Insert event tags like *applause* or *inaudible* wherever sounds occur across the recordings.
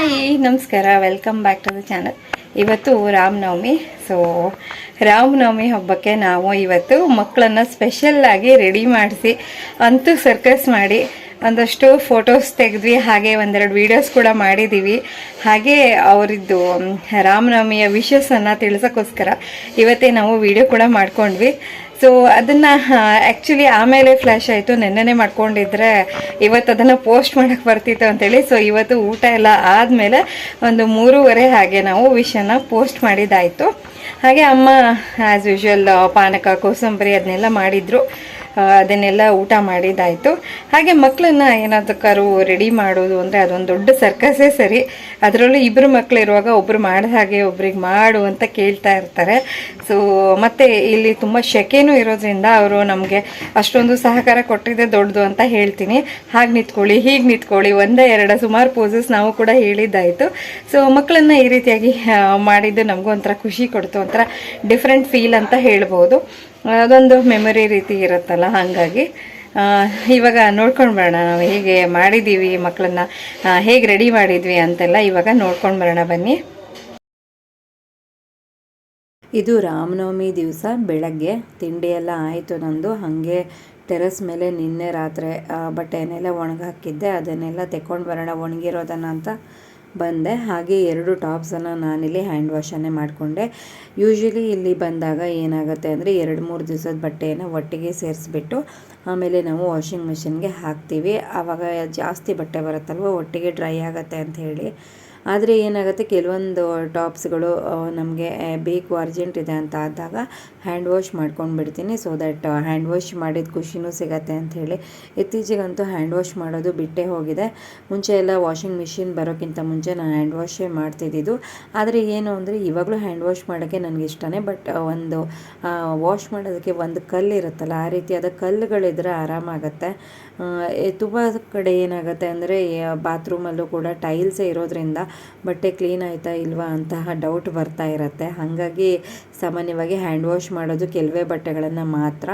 Hi ನಮಸ್ಕಾರ. Welcome back to the channel ಇವತ್ತು Ramanavami so Ramanavami ಹಬ್ಬಕ್ಕೆ ನಾವು ಇವತ್ತು ಮಕ್ಕಳನ್ನ ಸ್ಪೆಷಲ್ಲಾಗಿ ರೆಡಿ ಮಾಡಿಸಿ, ಅಂತೂ ಸರ್ಕಸ್ ಮಾಡಿ ಒಂದಷ್ಟು ಫೋಟೋಸ್ ತೆಗೆದ್ವಿ. ಹಾಗೆ ಒಂದೆರಡು ವೀಡಿಯೋಸ್ ಕೂಡ ಮಾಡಿದ್ದೀವಿ ಹಾಗೆ ಅವರಿದ್ದು ರಾಮನವಮಿಯ ವಿಶಸ್ಸನ್ನು ತಿಳಿಸೋಕ್ಕೋಸ್ಕರ ಇವತ್ತೇ ನಾವು ವಿಡಿಯೋ ಕೂಡ ಮಾಡ್ಕೊಂಡ್ವಿ. ಸೊ ಅದನ್ನು ಆ್ಯಕ್ಚುಲಿ ಆಮೇಲೆ ಫ್ಲ್ಯಾಶ್ ಆಯಿತು. ನೆನ್ನೆನೇ ಮಾಡ್ಕೊಂಡಿದ್ರೆ ಇವತ್ತು ಅದನ್ನು ಪೋಸ್ಟ್ ಮಾಡೋಕ್ಕೆ ಬರ್ತಿತ್ತು ಅಂತೇಳಿ. ಸೊ ಇವತ್ತು ಊಟ ಎಲ್ಲ ಆದಮೇಲೆ ಒಂದು ಮೂರುವರೆ ಹಾಗೆ ನಾವು ವಿಷಯನ ಪೋಸ್ಟ್ ಮಾಡಿದ್ದಾಯಿತು. ಹಾಗೆ ಅಮ್ಮ ಆ್ಯಸ್ ಯೂಶ್ವಲ್ ಪಾನಕ, ಕೋಸಂಬರಿ ಅದನ್ನೆಲ್ಲ ಮಾಡಿದರು. ಅದನ್ನೆಲ್ಲ ಊಟ ಮಾಡಿದ್ದಾಯಿತು. ಹಾಗೆ ಮಕ್ಕಳನ್ನ ಏನಾದಕ್ಕಾರು ರೆಡಿ ಮಾಡೋದು ಅಂದರೆ ಅದೊಂದು ದೊಡ್ಡ ಸರ್ಕಸೇ ಸರಿ. ಅದರಲ್ಲೂ ಇಬ್ಬರು ಮಕ್ಕಳು ಇರುವಾಗ ಒಬ್ಬರು ಮಾಡಿದ ಹಾಗೆ ಒಬ್ರಿಗೆ ಮಾಡು ಅಂತ ಕೇಳ್ತಾ ಇರ್ತಾರೆ. ಸೊ ಮತ್ತು ಇಲ್ಲಿ ತುಂಬ ಶೆಕೆನೂ ಇರೋದ್ರಿಂದ ಅವರು ನಮಗೆ ಅಷ್ಟೊಂದು ಸಹಕಾರ ಕೊಟ್ಟಿದ್ದೆ ದೊಡ್ಡದು ಅಂತ ಹೇಳ್ತೀನಿ. ಹಾಗೆ ನಿಂತ್ಕೊಳ್ಳಿ, ಹೀಗೆ ನಿಂತ್ಕೊಳ್ಳಿ, ಒಂದೇ ಎರಡು ಸುಮಾರು ಪೋಸಸ್ ನಾವು ಕೂಡ ಹೇಳಿದ್ದಾಯಿತು. ಸೊ ಮಕ್ಕಳನ್ನು ಈ ರೀತಿಯಾಗಿ ಮಾಡಿದ್ದು ನಮಗೂ ಒಂಥರ ಖುಷಿ ಕೊಡ್ತು, ಒಂಥರ ಡಿಫ್ರೆಂಟ್ ಫೀಲ್ ಅಂತ ಹೇಳ್ಬೋದು. ಅದೊಂದು ಮೆಮೊರಿ ರೀತಿ ಇರುತ್ತಲ್ಲ, ಹಾಗಾಗಿ ಇವಾಗ ನೋಡ್ಕೊಂಡು ಬರೋಣ, ನಾವು ಹೇಗೆ ಮಾಡಿದ್ದೀವಿ ಮಕ್ಕಳನ್ನ ಹೇಗೆ ರೆಡಿ ಮಾಡಿದ್ವಿ ಅಂತೆಲ್ಲ ಇವಾಗ ನೋಡ್ಕೊಂಡು ಬರೋಣ, ಬನ್ನಿ. ಇದು ರಾಮನವಮಿ ದಿವಸ, ಬೆಳಗ್ಗೆ ತಿಂಡಿ ಎಲ್ಲ ಆಯಿತು ನಂದು, ಹಾಗೆ ಟೆರೆಸ್ ಮೇಲೆ ನಿನ್ನೆ ರಾತ್ರಿ ಬಟ್ಟೆನೆಲ್ಲ ಒಣಗಾಕಿದ್ದೆ ಅದನ್ನೆಲ್ಲ ತೆಕ್ಕೊಂಡು ಬರೋಣ, ಒಣಗಿರೋದನ್ನ ಅಂತ ಬಂದೆ. ಹಾಗೆ ಎರಡು ಟಾಪ್ಸನ್ನು ನಾನಿಲ್ಲಿ ಹ್ಯಾಂಡ್ ವಾಶನ್ನೇ ಮಾಡಿಕೊಂಡೆ. ಯೂಶ್ವಲಿ ಇಲ್ಲಿ ಬಂದಾಗ ಏನಾಗುತ್ತೆ ಅಂದರೆ ಎರಡು ಮೂರು ದಿವಸದ ಬಟ್ಟೆಯನ್ನು ಒಟ್ಟಿಗೆ ಸೇರಿಸ್ಬಿಟ್ಟು ಆಮೇಲೆ ನಾವು ವಾಷಿಂಗ್ ಮಿಷಿನ್ಗೆ ಹಾಕ್ತೀವಿ. ಆವಾಗ ಜಾಸ್ತಿ ಬಟ್ಟೆ ಬರುತ್ತಲ್ವ, ಒಟ್ಟಿಗೆ ಡ್ರೈ ಆಗುತ್ತೆ ಅಂತ ಹೇಳಿ. ಆದರೆ ಏನಾಗುತ್ತೆ, ಕೆಲವೊಂದು ಟಾಪ್ಸ್ಗಳು ನಮಗೆ ಬೇಕು, ಅರ್ಜೆಂಟ್ ಇದೆ ಅಂತ ಆದಾಗ ಹ್ಯಾಂಡ್ ವಾಶ್ ಮಾಡ್ಕೊಂಡು ಬಿಡ್ತೀನಿ ಸೊ ದಟ್ ಹ್ಯಾಂಡ್ ವಾಶ್ ಮಾಡಿದ ಖುಷಿನೂ ಸಿಗತ್ತೆ ಅಂಥೇಳಿ ಇತ್ತೀಚೆಗಂತೂ ಹ್ಯಾಂಡ್ ವಾಶ್ ಮಾಡೋದು ಬಿಟ್ಟೇ ಹೋಗಿದೆ. ಮುಂಚೆ ಎಲ್ಲ ವಾಷಿಂಗ್ ಮಿಷಿನ್ ಬರೋಕ್ಕಿಂತ ಮುಂಚೆ ನಾನು ಹ್ಯಾಂಡ್ ವಾಶೇ ಮಾಡ್ತಿದ್ದಿದ್ದು. ಆದರೆ ಏನು ಅಂದರೆ ಇವಾಗಲೂ ಹ್ಯಾಂಡ್ ವಾಶ್ ಮಾಡೋಕ್ಕೆ ನನಗೆ ಇಷ್ಟನೇ, ಬಟ್ ಒಂದು ವಾಶ್ ಮಾಡೋದಕ್ಕೆ ಒಂದು ಕಲ್ಲು ಇರುತ್ತಲ್ಲ, ಆ ರೀತಿಯಾದ ಕಲ್ಲುಗಳಿದ್ರೆ ಆರಾಮಾಗತ್ತೆ. ತುಂಬ ಕಡೆ ಏನಾಗುತ್ತೆ ಅಂದರೆ ಬಾತ್ರೂಮಲ್ಲೂ ಕೂಡ ಟೈಲ್ಸೇ ಇರೋದ್ರಿಂದ ಬಟ್ಟೆ ಕ್ಲೀನ್ ಆಯಿತಾ ಇಲ್ವಾ ಅಂತಹ ಡೌಟ್ ಬರ್ತಾ ಇರುತ್ತೆ. ಹಾಗಾಗಿ ಸಾಮಾನ್ಯವಾಗಿ ಹ್ಯಾಂಡ್ ವಾಶ್ ಮಾಡೋದು ಕೆಲವೇ ಬಟ್ಟೆಗಳನ್ನು ಮಾತ್ರ.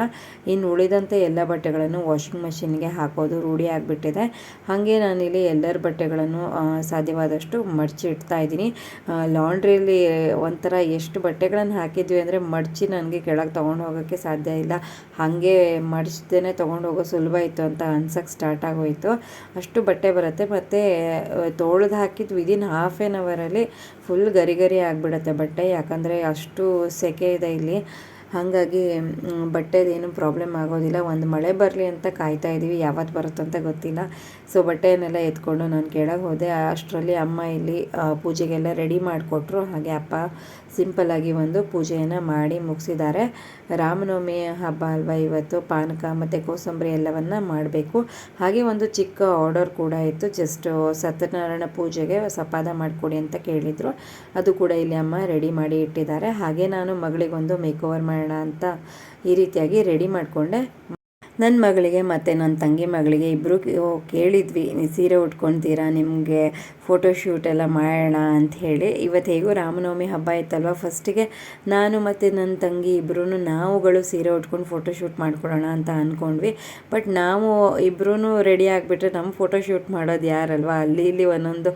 ಇನ್ನು ಉಳಿದಂತೆ ಎಲ್ಲ ಬಟ್ಟೆಗಳನ್ನು ವಾಷಿಂಗ್ ಮಷಿನ್ಗೆ ಹಾಕೋದು ರೂಢಿ ಆಗಿಬಿಟ್ಟಿದೆ. ಹಾಗೆ ನಾನಿಲ್ಲಿ ಎಲ್ಲರ ಬಟ್ಟೆಗಳನ್ನು ಸಾಧ್ಯವಾದಷ್ಟು ಮಡಚಿ ಇಡ್ತಾ ಇದ್ದೀನಿ ಲಾಂಡ್ರಿಯಲ್ಲಿ ಒಂಥರ ಎಷ್ಟು ಬಟ್ಟೆಗಳನ್ನು ಹಾಕಿದ್ವಿ ಅಂದರೆ ಮಡಚಿ ನನಗೆ ಕೆಳಗೆ ತೊಗೊಂಡು ಹೋಗೋಕ್ಕೆ ಸಾಧ್ಯ ಇಲ್ಲ. ಹಾಗೆ ಮಡಚ್ದೇ ತೊಗೊಂಡು ಹೋಗೋ ಸುಲಭ ಇತ್ತು ಅಂತ ಅನ್ಸಕ್ಕೆ ಸ್ಟಾರ್ಟ್ ಆಗೋಯಿತು. ಅಷ್ಟು ಬಟ್ಟೆ ಬರುತ್ತೆ. ಮತ್ತು ತೊಳೆದು ಹಾಕಿದ್ದು ವಿದಿನ್ ಹಾಫ್ ಆ್ಯನ್ ಅವರಲ್ಲಿ ಫುಲ್ ಗರಿ ಗರಿ ಆಗಿಬಿಡುತ್ತೆ ಬಟ್ಟೆ. ಯಾಕಂದರೆ ಅಷ್ಟು ಸೆಕೆ ಇದೆ ಇಲ್ಲಿ. ಹಾಗಾಗಿ ಬಟ್ಟೆದು ಏನು ಪ್ರಾಬ್ಲಮ್ ಆಗೋದಿಲ್ಲ. ಒಂದು ಮಳೆ ಬರಲಿ ಅಂತ ಕಾಯ್ತಾ ಇದ್ದೀವಿ ಯಾವತ್ತು ಅಂತ ಗೊತ್ತಿಲ್ಲ. ಸೊ ಬಟ್ಟೆಯನ್ನೆಲ್ಲ ಎತ್ಕೊಂಡು ನಾನು ಕೆಳಗೆ ಹೋದೆ. ಅಷ್ಟರಲ್ಲಿ ಅಮ್ಮ ಇಲ್ಲಿ ಪೂಜೆಗೆಲ್ಲ ರೆಡಿ ಮಾಡಿಕೊಟ್ರು. ಹಾಗೆ ಅಪ್ಪ ಸಿಂಪಲ್ಲಾಗಿ ಒಂದು ಪೂಜೆಯನ್ನು ಮಾಡಿ ಮುಗಿಸಿದ್ದಾರೆ. ರಾಮನವಮಿ ಹಬ್ಬ ಅಲ್ವಾ ಇವತ್ತು? ಪಾನಕ ಮತ್ತು ಕೋಸಂಬರಿ ಎಲ್ಲವನ್ನು ಮಾಡಬೇಕು. ಹಾಗೆ ಒಂದು ಚಿಕ್ಕ ಆರ್ಡರ್ ಕೂಡ ಇತ್ತು. ಜಸ್ಟ್ ಸತ್ಯನಾರಾಯಣ ಪೂಜೆಗೆ ಸಪಾದ ಮಾಡಿಕೊಡಿ ಅಂತ ಕೇಳಿದರು. ಅದು ಕೂಡ ಇಲ್ಲಿ ಅಮ್ಮ ರೆಡಿ ಮಾಡಿ ಇಟ್ಟಿದ್ದಾರೆ. ಹಾಗೆ ನಾನು ಮಗಳಿಗೊಂದು ಮೇಕ್ ಓವರ್ ಮಾಡೋಣ ಅಂತ ಈ ರೀತಿಯಾಗಿ ರೆಡಿ ಮಾಡಿಕೊಂಡೆ. ನನ್ನ ಮಗಳಿಗೆ ಮತ್ತು ನನ್ನ ತಂಗಿ ಮಗಳಿಗೆ ಇಬ್ಬರು ಕೇಳಿದ್ವಿ ಸೀರೆ ಉಟ್ಕೊಳ್ತೀರಾ ನಿಮಗೆ ಫೋಟೋ ಶೂಟ್ ಎಲ್ಲ ಮಾಡೋಣ ಅಂತ ಹೇಳಿ ಇವತ್ತು ಹೇಗೂ ರಾಮನವಮಿ ಹಬ್ಬ ಇತ್ತಲ್ವ? ಫಸ್ಟಿಗೆ ನಾನು ಮತ್ತು ನನ್ನ ತಂಗಿ ಇಬ್ಬರೂ ನಾವುಗಳು ಸೀರೆ ಉಟ್ಕೊಂಡು ಫೋಟೋಶೂಟ್ ಮಾಡ್ಕೊಳ್ಳೋಣ ಅಂತ ಅಂದ್ಕೊಂಡ್ವಿ ಬಟ್ ನಾವು ಇಬ್ಬರೂ ರೆಡಿ ಆಗಿಬಿಟ್ರೆ ನಮ್ಮ ಫೋಟೋಶೂಟ್ ಮಾಡೋದು ಯಾರಲ್ವ? ಅಲ್ಲಿ ಇಲ್ಲಿ ಒಂದೊಂದು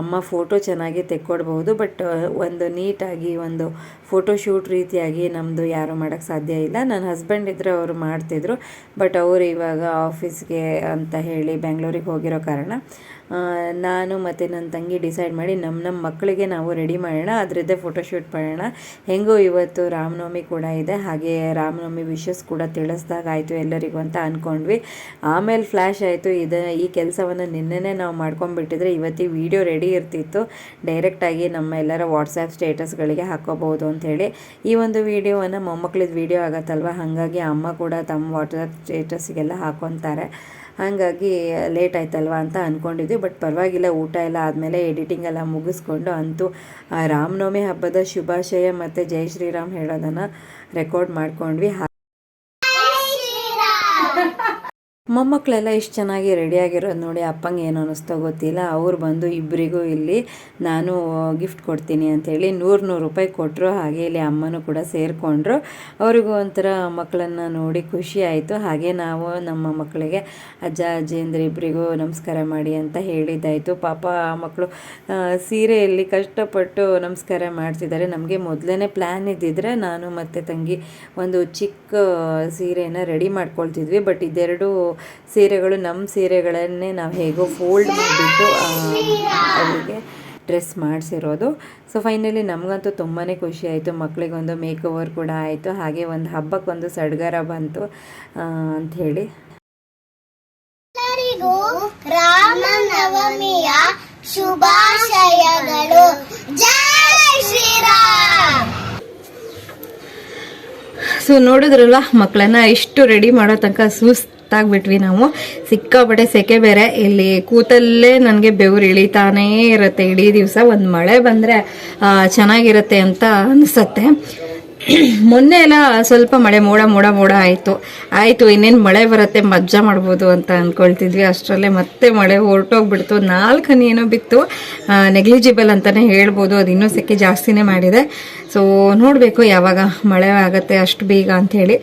ಅಮ್ಮ ಫೋಟೋ ಚೆನ್ನಾಗಿ ತೆಕ್ಕೊಡ್ಬೋದು ಬಟ್ ಒಂದು ನೀಟಾಗಿ ಒಂದು ಫೋಟೋಶೂಟ್ ರೀತಿಯಾಗಿ ನಮ್ಮದು ಯಾರು ಮಾಡೋಕ್ಕೆ ಸಾಧ್ಯ ಇಲ್ಲ. ನನ್ನ ಹಸ್ಬೆಂಡ್ ಇದ್ದರೆ ಅವರು ಮಾಡ್ತಿದ್ರು. ಬಟ್ ಅವರು ಇವಾಗ ಆಫೀಸ್ಗೆ ಅಂತ ಹೇಳಿ ಬೆಂಗಳೂರಿಗೆ ಹೋಗಿರೋ ಕಾರಣ ನಾನು ಮತ್ತು ನನ್ನ ತಂಗಿ ಡಿಸೈಡ್ ಮಾಡಿ ನಮ್ಮ ನಮ್ಮ ಮಕ್ಕಳಿಗೆ ನಾವು ರೆಡಿ ಮಾಡೋಣ, ಅದರದ್ದೇ ಫೋಟೋಶೂಟ್ ಮಾಡೋಣ. ಹೆಂಗೂ ಇವತ್ತು ರಾಮನವಮಿ ಕೂಡ ಇದೆ, ಹಾಗೆ ರಾಮನವಮಿ ವಿಶಸ್ ಕೂಡ ತಿಳಿಸ್ದಾಗಾಯಿತು ಎಲ್ಲರಿಗೂ ಅಂತ ಅಂದ್ಕೊಂಡ್ವಿ ಆಮೇಲೆ ಫ್ಲ್ಯಾಶ್ ಆಯಿತು, ಇದು ಈ ಕೆಲಸವನ್ನು ನಿನ್ನೆ ನಾವು ಮಾಡ್ಕೊಂಡ್ಬಿಟ್ಟಿದ್ರೆ ಇವತ್ತಿ ವಿಡಿಯೋ ರೆಡಿ ಇರ್ತಿತ್ತು. ಡೈರೆಕ್ಟಾಗಿ ನಮ್ಮ ಎಲ್ಲರ ವಾಟ್ಸಪ್ ಸ್ಟೇಟಸ್ಗಳಿಗೆ ಹಾಕೋಬಹುದು ಅಂಥೇಳಿ ಈ ಒಂದು ವಿಡಿಯೋವನ್ನು ಮೊಮ್ಮಕ್ಕಳಿದ ವಿಡಿಯೋ ಆಗತ್ತಲ್ವ? ಹಾಗಾಗಿ ಅಮ್ಮ ಕೂಡ ತಮ್ಮ ವಾಟ್ಸಪ್ ಸ್ಟೇಟಸ್ಗೆಲ್ಲ ಹಾಕೊತಾರೆ. ಹಾಗಾಗಿ ಲೇಟ್ ಆಯ್ತಲ್ವ ಅಂತ ಅಂದ್ಕೊಂಡಿದ್ವಿ ಬಟ್ ಪರವಾಗಿಲ್ಲ ಊಟ ಎಲ್ಲ ಆದಮೇಲೆ ಎಡಿಟಿಂಗ್ ಎಲ್ಲ ಮುಗಿಸ್ಕೊಂಡು ಅಂತೂ ರಾಮನವಮಿ ಹಬ್ಬದ ಶುಭಾಶಯ ಮತ್ತು ಜೈ ಶ್ರೀರಾಮ್ ಹೇಳೋದನ್ನು ರೆಕಾರ್ಡ್ ಮಾಡ್ಕೊಂಡ್ವಿ. ಮೊಮ್ಮಕ್ಕಳೆಲ್ಲ ಎಷ್ಟು ಚೆನ್ನಾಗಿ ರೆಡಿಯಾಗಿರೋದು ನೋಡಿ ಅಪ್ಪಂಗೆ ಏನು ಅನ್ನಿಸ್ತೋ ಗೊತ್ತಿಲ್ಲ. ಅವ್ರು ಬಂದು ಇಬ್ಬರಿಗೂ ಇಲ್ಲಿ ನಾನು ಗಿಫ್ಟ್ ಕೊಡ್ತೀನಿ ಅಂಥೇಳಿ ನೂರು ನೂರು ರೂಪಾಯಿ ಕೊಟ್ಟರು ಹಾಗೆ ಇಲ್ಲಿ ಅಮ್ಮನೂ ಕೂಡ ಸೇರಿಕೊಂಡ್ರು. ಅವರಿಗೂ ಒಂಥರ ಮಕ್ಕಳನ್ನು ನೋಡಿ ಖುಷಿ ಆಯಿತು. ಹಾಗೆ ನಾವು ನಮ್ಮ ಮಕ್ಕಳಿಗೆ, ಅಜ್ಜ, ಅಜ್ಜಿಯಂದ್ರೆ ಇಬ್ಬರಿಗೂ ನಮಸ್ಕಾರ ಮಾಡಿ ಅಂತ ಹೇಳಿದ್ದಾಯಿತು. ಪಾಪ ಆ ಮಕ್ಕಳು ಸೀರೆಯಲ್ಲಿ ಕಷ್ಟಪಟ್ಟು ನಮಸ್ಕಾರ ಮಾಡ್ತಿದ್ದಾರೆ. ನಮಗೆ ಮೊದಲೇ ಪ್ಲ್ಯಾನ್ ಇದ್ದಿದ್ರೆ ನಾನು ಮತ್ತು ತಂಗಿ ಒಂದು ಚಿಕ್ಕ ಸೀರೆನ ರೆಡಿ ಮಾಡ್ಕೊಳ್ತಿದ್ವಿ. ಬಟ್ ಇದೆರಡು ಸೀರೆಗಳು ನಮ್ಮ ಸೀರೆಗಳನ್ನೇ ನಾವು ಹೇಗೋ ಫೋಲ್ಡ್ ಮಾಡಿಬಿಟ್ಟು ಅವರಿಗೆ ಡ್ರೆಸ್ ಮಾಡಿಸಿರೋದು. ಸೊ ಫೈನಲಿ ನಮಗಂತೂ ತುಂಬಾ ಖುಷಿ ಆಯಿತು. ಮಕ್ಕಳಿಗೊಂದು ಮೇಕ್ ಓವರ್ ಕೂಡ ಆಯಿತು. ಹಾಗೆ ಒಂದು ಹಬ್ಬಕ್ಕೊಂದು ಸಡ್ಗರ ಬಂತು ಅಂಥೇಳಿ ರಾಮನವಮಿಯ ಶುಭಾಶಯಗಳು. ಜೈ ಶ್ರೀರಾಮ್! ಸೊ ನೋಡಿದ್ರಲ್ಲ ಮಕ್ಕಳನ್ನ ಇಷ್ಟು ರೆಡಿ ಮಾಡೋ ತನಕ ಸುಸ್ತಾಗ್ಬಿಟ್ವಿ ನಾವು. ಸಿಕ್ಕಾಪಟ್ಟೆ ಸೆಕೆ ಬೇರೆ. ಇಲ್ಲಿ ಕೂತಲ್ಲೇ ನನಗೆ ಬೆವರು ಇಳಿತಾನೇ ಇರುತ್ತೆ. ಇಡೀ ದಿವಸ ಒಂದು ಮಳೆ ಬಂದರೆ ಚೆನ್ನಾಗಿರುತ್ತೆ ಅಂತ ಅನಿಸುತ್ತೆ. *clears throat* ಮೊನ್ನೆ ಎಲ್ಲ ಸ್ವಲ್ಪ ಮಳೆ ಮೋಡ ಮೋಡ ಮೋಡ ಆಯಿತು. ಆಯಿತು, ಇನ್ನೇನು ಮಳೆ ಬರುತ್ತೆ, ಮಜ್ಜಾ ಮಾಡ್ಬೋದು ಅಂತ ಅಂದ್ಕೊಳ್ತಿದ್ವಿ ಅಷ್ಟರಲ್ಲೇ ಮತ್ತೆ ಮಳೆ ಹೊರಟೋಗ್ಬಿಡ್ತು. ನಾಲ್ಕು ಹನಿ ಏನೋ ಬಿತ್ತು. ನೆಗ್ಲಿಜಿಬಲ್ ಅಂತಲೇ ಹೇಳ್ಬೋದು. ಅದು ಇನ್ನೂ ಸೆಕೆ ಜಾಸ್ತಿನೇ ಮಾಡಿದೆ. ಸೊ ನೋಡಬೇಕು ಯಾವಾಗ ಮಳೆ ಆಗುತ್ತೆ, ಅಷ್ಟು ಬೇಗ ಅಂಥೇಳಿ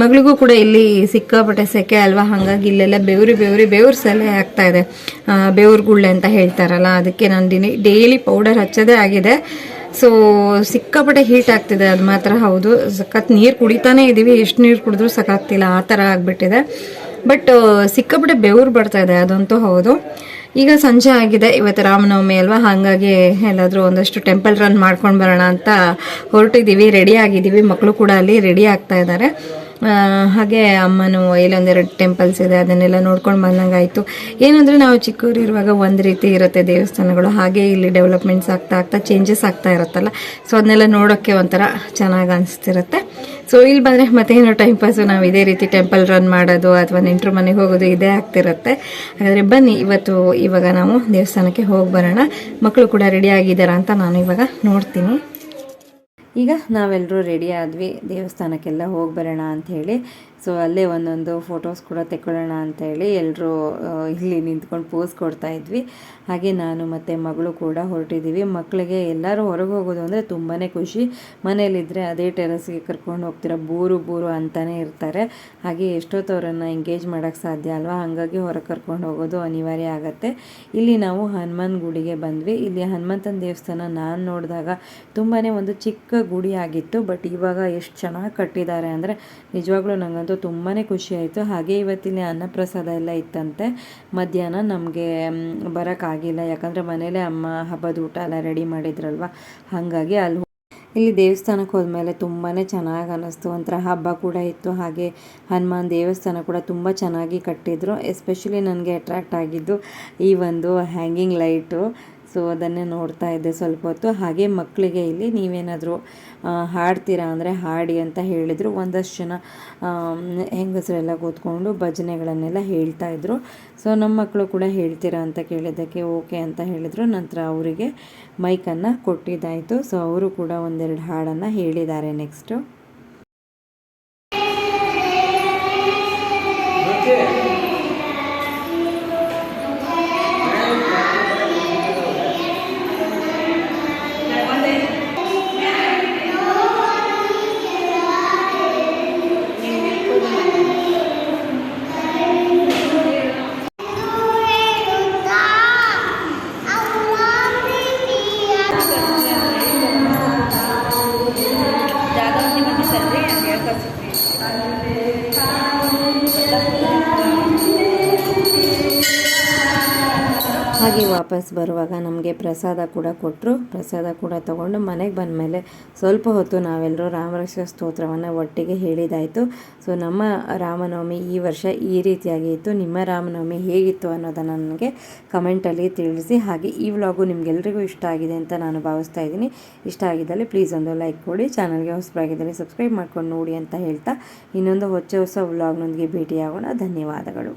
ಮಗಳಿಗೂ ಕೂಡ ಇಲ್ಲಿ ಸಿಕ್ಕಾಪಟ್ಟೆ ಸೆಕೆ ಅಲ್ವಾ? ಹಾಗಾಗಿ ಇಲ್ಲೆಲ್ಲ ಬೆವ್ರಿ ಬೆವ್ರಿ, ಬೆವ್ರ ಸಲೆ ಆಗ್ತಾ ಇದೆ. ಬೆವ್ರ ಗುಳ್ಳೆ ಅಂತ ಹೇಳ್ತಾರಲ್ಲ, ಅದಕ್ಕೆ ನಾನು ಡೈಲಿ ಪೌಡರ್ ಹಚ್ಚೋದೇ ಆಗಿದೆ. ಸೊ ಸಿಕ್ಕಾಪಟ್ಟೆ ಹೀಟ್ ಆಗ್ತಿದೆ, ಅದು ಮಾತ್ರ ಹೌದು. ಸಖತ್ ನೀರು ಕುಡಿತಾನೆ ಇದ್ದೀವಿ ಎಷ್ಟು ನೀರು ಕುಡಿದ್ರು ಸಾಕಾಗ್ತಿಲ್ಲ ಆ ಥರ ಆಗಿಬಿಟ್ಟಿದೆ. ಬಟ್ ಸಿಕ್ಕಾಪಟ್ಟೆ ಬೆವರು ಬರ್ತಾ ಇದೆ, ಅದಂತೂ ಹೌದು. ಈಗ ಸಂಜೆ ಆಗಿದೆ. ಇವತ್ತು ರಾಮನವಮಿ ಅಲ್ವಾ? ಹಾಗಾಗಿ ಎಲ್ಲಾದರೂ ಒಂದಷ್ಟು ಟೆಂಪಲ್ ರನ್ ಮಾಡ್ಕೊಂಡು ಬರೋಣ ಅಂತ ಹೊರಟಿದ್ದೀವಿ ರೆಡಿ ಆಗಿದ್ದೀವಿ ಮಕ್ಕಳು ಕೂಡ ಅಲ್ಲಿ ರೆಡಿ ಆಗ್ತಾ ಇದ್ದಾರೆ ಹಾಗೆ ಅಮ್ಮನು ಇಲ್ಲೊಂದೆರಡು ಟೆಂಪಲ್ಸ್ ಇದೆ, ಅದನ್ನೆಲ್ಲ ನೋಡ್ಕೊಂಡು ಬಂದಂಗಾಯಿತು. ಏನಂದರೆ ನಾವು ಚಿಕ್ಕವರಿರುವಾಗ ಒಂದು ರೀತಿ ಇರುತ್ತೆ ದೇವಸ್ಥಾನಗಳು, ಹಾಗೆ ಇಲ್ಲಿ ಡೆವಲಪ್ಮೆಂಟ್ಸ್ ಆಗ್ತಾ ಆಗ್ತಾ ಚೇಂಜಸ್ ಆಗ್ತಾ ಇರುತ್ತಲ್ಲ ಸೊ ಅದನ್ನೆಲ್ಲ ನೋಡೋಕ್ಕೆ ಒಂಥರ ಚೆನ್ನಾಗಿ ಅನಿಸ್ತಿರುತ್ತೆ. ಸೊ ಇಲ್ಲಿ ಬಂದರೆ ಮತ್ತೇನು ಟೈಮ್ ಪಾಸು ನಾವು ಇದೇ ರೀತಿ ಟೆಂಪಲ್ ರನ್ ಮಾಡೋದು ಅಥವಾ ನೆಂಟರು ಮನೆಗೆ ಹೋಗೋದು ಇದೇ ಆಗ್ತಿರುತ್ತೆ. ಹಾಗಾದರೆ ಬನ್ನಿ, ಇವತ್ತು ಇವಾಗ ನಾವು ದೇವಸ್ಥಾನಕ್ಕೆ ಹೋಗಿ ಬರೋಣ. ಮಕ್ಕಳು ಕೂಡ ರೆಡಿ ಆಗಿದ್ದಾರಾ ಅಂತ ನಾನು ಇವಾಗ ನೋಡ್ತೀನಿ. ಈಗ ನಾವೆಲ್ಲರೂ ರೆಡಿ ಆದ್ವಿ ದೇವಸ್ಥಾನಕ್ಕೆಲ್ಲ ಹೋಗಿ ಬರೋಣ ಅಂಥೇಳಿ ಸೊ ಅಲ್ಲೇ ಒಂದೊಂದು ಫೋಟೋಸ್ ಕೂಡ ತೆಕ್ಕೊಳ್ಳೋಣ ಅಂತೇಳಿ ಎಲ್ಲರೂ ಇಲ್ಲಿ ನಿಂತ್ಕೊಂಡು ಪೋಸ್ ಕೊಡ್ತಾ ಇದ್ವಿ. ಹಾಗೆ ನಾನು ಮತ್ತು ಮಗಳು ಕೂಡ ಹೊರಟಿದ್ದೀವಿ. ಮಕ್ಕಳಿಗೆ ಎಲ್ಲರೂ ಹೊರಗೆ ಹೋಗೋದು ಅಂದರೆ ತುಂಬಾ ಖುಷಿ. ಮನೇಲಿದ್ದರೆ ಅದೇ ಟೆರಸ್ಗೆ ಕರ್ಕೊಂಡು ಹೋಗ್ತಿರೋ? ಬೂರು ಬೂರು ಅಂತಲೇ ಇರ್ತಾರೆ. ಹಾಗೆ ಎಷ್ಟೊತ್ತು ಅವರನ್ನು ಎಂಗೇಜ್ ಮಾಡೋಕ್ಕೆ ಸಾಧ್ಯ ಅಲ್ವಾ? ಹಾಗಾಗಿ ಹೊರಗೆ ಕರ್ಕೊಂಡು ಹೋಗೋದು ಅನಿವಾರ್ಯ ಆಗುತ್ತೆ. ಇಲ್ಲಿ ನಾವು ಹನುಮಾನ್ ಗುಡಿಗೆ ಬಂದ್ವಿ. ಇಲ್ಲಿ ಹನುಮಂತನ ದೇವಸ್ಥಾನ ನಾನು ನೋಡಿದಾಗ ತುಂಬಾ ಒಂದು ಚಿಕ್ಕ ಗುಡಿ ಆಗಿತ್ತು. ಬಟ್ ಇವಾಗ ಎಷ್ಟು ಚೆನ್ನಾಗಿ ಕಟ್ಟಿದ್ದಾರೆ ಅಂದರೆ ನಿಜವಾಗ್ಲೂ ನನಗಂತೂ ತುಂಬಾ ಖುಷಿ ಆಯಿತು. ಹಾಗೆ ಇವತ್ತಿನ ಅನ್ನಪ್ರಸಾದ ಎಲ್ಲ ಇತ್ತಂತೆ. ಮಧ್ಯಾಹ್ನ ನಮಗೆ ಬರೋಕ್ಕಾಗಿಲ್ಲ ಯಾಕಂದರೆ ಮನೇಲೆ ಅಮ್ಮ ಹಬ್ಬದ ಊಟ ಎಲ್ಲ ರೆಡಿ ಮಾಡಿದ್ರಲ್ವ? ಹಾಗಾಗಿ ಅಲ್ಲಿ ಇಲ್ಲಿ ದೇವಸ್ಥಾನಕ್ಕೆ ಹೋದ್ಮೇಲೆ ತುಂಬಾ ಚೆನ್ನಾಗಿ ಅನ್ನಿಸ್ತು. ಒಂಥರ ಹಬ್ಬ ಕೂಡ ಇತ್ತು. ಹಾಗೆ ಹನುಮಾನ್ ದೇವಸ್ಥಾನ ಕೂಡ ತುಂಬ ಚೆನ್ನಾಗಿ ಕಟ್ಟಿದ್ರು. ಎಸ್ಪೆಷಲಿ ನನಗೆ ಅಟ್ರ್ಯಾಕ್ಟ್ ಆಗಿದ್ದು ಈ ಒಂದು ಹ್ಯಾಂಗಿಂಗ್ ಲೈಟು ಸೊ ಅದನ್ನೇ ನೋಡ್ತಾ ಇದ್ದೆ ಸ್ವಲ್ಪ ಹೊತ್ತು. ಹಾಗೆ ಮಕ್ಕಳಿಗೆ ಇಲ್ಲಿ ನೀವೇನಾದರೂ ಹಾಡ್ತೀರಾ ಅಂದರೆ ಹಾಡಿ ಅಂತ ಹೇಳಿದರು. ಒಂದಷ್ಟು ಜನ ಹೆಂಗಸರೆಲ್ಲ ಕೂತ್ಕೊಂಡು ಭಜನೆಗಳನ್ನೆಲ್ಲ ಹೇಳ್ತಾ ಇದ್ರು. ಸೊ ನಮ್ಮ ಮಕ್ಕಳು ಕೂಡ ಹೇಳ್ತೀರಾ ಅಂತ ಕೇಳಿದ್ದಕ್ಕೆ ಓಕೆ ಅಂತ ಹೇಳಿದರು. ನಂತರ ಅವರಿಗೆ ಮೈಕನ್ನು ಕೊಟ್ಟಿದ್ದಾಯಿತು. ಸೊ ಅವರು ಕೂಡ ಒಂದೆರಡು ಹಾಡನ್ನು ಹೇಳಿದ್ದಾರೆ ನೆಕ್ಸ್ಟು. las ಹಾಗೆ ವಾಪಸ್ ಬರುವಾಗ ನಮಗೆ ಪ್ರಸಾದ ಕೂಡ ಕೊಟ್ಟರು ಪ್ರಸಾದ ಕೂಡ ತಗೊಂಡು ಮನೆಗೆ ಬಂದ ಮೇಲೆ ಸ್ವಲ್ಪ ಹೊತ್ತು ನಾವೆಲ್ಲರೂ ರಾಮರಕ್ಷ ಸ್ತೋತ್ರವನ್ನು ಒಟ್ಟಿಗೆ ಹೇಳಿದಾಯಿತು. ಸೊ ನಮ್ಮ ರಾಮನವಮಿ ಈ ವರ್ಷ ಈ ರೀತಿಯಾಗಿ ಇತ್ತು. ನಿಮ್ಮ ರಾಮನವಮಿ ಹೇಗಿತ್ತು ಅನ್ನೋದನ್ನು ನನಗೆ ಕಮೆಂಟಲ್ಲಿ ತಿಳಿಸಿ. ಹಾಗೆ ಈ ವ್ಲಾಗು ನಿಮಗೆಲ್ರಿಗೂ ಇಷ್ಟ ಆಗಿದೆ ಅಂತ ನಾನು ಭಾವಿಸ್ತಾ ಇದ್ದೀನಿ. ಇಷ್ಟ ಆಗಿದ್ದಲ್ಲಿ ಪ್ಲೀಸ್ ಒಂದು ಲೈಕ್ ಕೊಡಿ. ಚಾನಲ್ಗೆ ಹೊಸಬರಾಗಿದ್ದಲ್ಲಿ ಸಬ್ಸ್ಕ್ರೈಬ್ ಮಾಡ್ಕೊಂಡು ನೋಡಿ ಅಂತ ಹೇಳ್ತಾ ಇನ್ನೊಂದು ಹೊಚ್ಚ ಹೊಸ ವ್ಲಾಗ್ನೊಂದಿಗೆ ಭೇಟಿಯಾಗೋಣ. ಧನ್ಯವಾದಗಳು.